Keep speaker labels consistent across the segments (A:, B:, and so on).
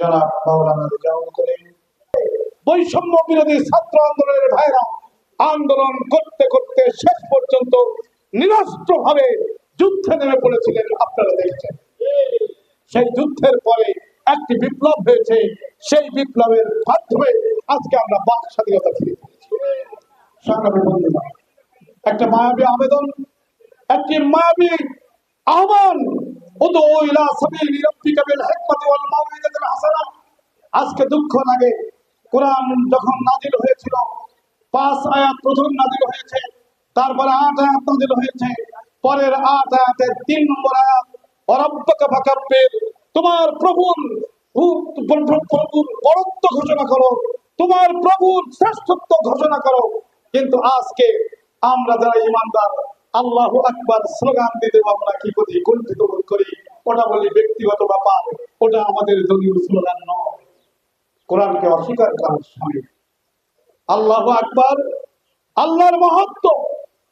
A: জনাব মাওলানা রেজাউল করিম। বৈষম্য বিরোধী ছাত্র আন্দোলনের ভাইরা আন্দোলন করতে করতে শেষ পর্যন্ত নিরস্ত্র ভাবে যুদ্ধে নেমে পড়েছিলেন আপনারা দেখছেন। সেই যুদ্ধের পরে একটি বিপ্লব হয়েছে, সেই বিপ্লবের মাধ্যমে আজকে আমরা বাক স্বাধীনতা ফিরে সংগ্রামী একটা মায়াবী আবেদন, একটি মায়াবী আহ্বান। আজকে দুঃখ লাগে। কোরআন যখন নাজিল হয়েছিল, পাঁচ আয়াত প্রথম নাজিল হয়েছে, তারপরে আট আয়াত নাজিল হয়েছে, পরের আট আয়াতের তিন নম্বর আয়াত, অরব্বকা ফাকাব্বির, তোমার প্রভুর প্রভুর বরত্ব ঘোষণা করো, তোমার প্রভুর শ্রেষ্ঠত্ব ঘোষণা করো। কিন্তু আজকে আমরা যারা ইমানদার, আল্লাহ আকবার স্লোগান দিতে আমরা কি করি? কুণ্ঠিত বোধ করি। ওটা বলি ব্যক্তিগত ব্যাপার, ওটা আমাদের দলীয় স্লোগান নয়। কোরআনকে অস্বীকার করার সময়। আল্লাহ আকবার, আল্লাহর মহত্ব,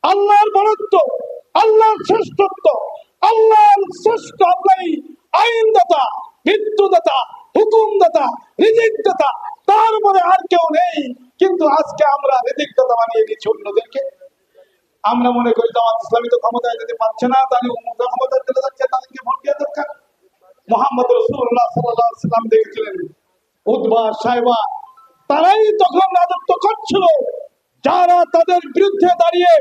A: আল্লাহর বরত্ব, আল্লাহর শ্রেষ্ঠত্ব, আল্লাহর শ্রেষ্ঠ আল্লাহই আইনদাতা মৃত্যুদাতা হুকুমদাতা, রিজিকদাতা, তার মনে আর কেউ নেই। কিন্তু আজকে আমরা রিজিকদাতা বানিয়ে দিচ্ছি অন্যদেরকে। আমরা মনে করি জামাত ইসলামী তো ক্ষমতায় যেতে পারছে না তাহলে ক্ষমতায় চলে যাচ্ছে, তাদেরকে ভোট দেওয়া দরকার। মোহাম্মদ রসুল্লাহ সাল্লাহ সাল্লাম দেখেছিলেন উদ্বা সাহেবা, তারাই তখন রাজত্ব করছিল। যারা তাদের বিরুদ্ধে দাঁড়িয়ে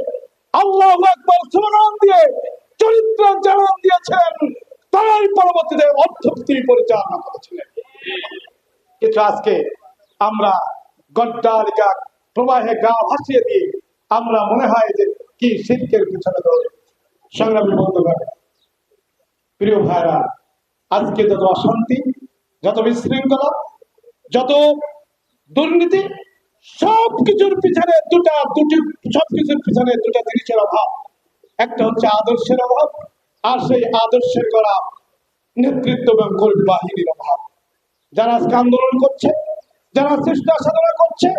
A: আল্লাহ একবার স্লোগান দিয়ে চরিত্র জানান দিয়েছেন, তারাই পরবর্তীতে অর্থনীতি পরিচালনা করেছিলেন। কিন্তু আজকে আমরা গড্ডারিকা প্রবাহে গা ভাসিয়ে দিয়ে আমরা মনে হয় যে কি শিল্পের পিছনে দৌড়ে। সংগ্রামী বন্ধুগণ, প্রিয় ভাইরা আজকে যত অশান্তি, যত বিশৃঙ্খলা যত দুর্নীতি সব কিছুর পিছনে দুটা, দুটি সব কিছুর পিছনে দুটা জিনিসের অভাব। একটা হচ্ছে আদর্শের অভাব, আর সেই আদর্শের করা নেতৃত্ব এবং কর্মী বাহিনীর অভাব। যারা আজকে আন্দোলন করছে, যারা চেষ্টা সাধনা করছে,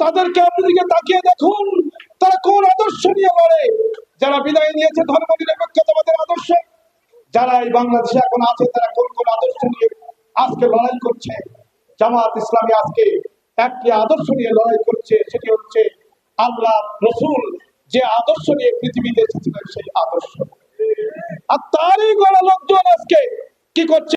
A: তাদেরকে আপনি দিকে তাকিয়ে দেখুন, তারা কোন আদর্শ নিয়ে লড়ে? যারা বিদায় নিয়েছে ধর্ম নিরপেক্ষতাবাদের আদর্শ, যারা এই বাংলাদেশে এখন আছে, তারা কোন কোন আদর্শ নিয়ে আজকে লড়াই করছে? জামাত ইসলামী আজকে একটি আদর্শ নিয়ে লড়াই করছে, সেটি হচ্ছে আল্লাহ রসুল যে আদর্শ নিয়ে পৃথিবীতে এসেছিলেন সেই আদর্শ। আর তারই গড়া লোকজন আজকে কি করছে?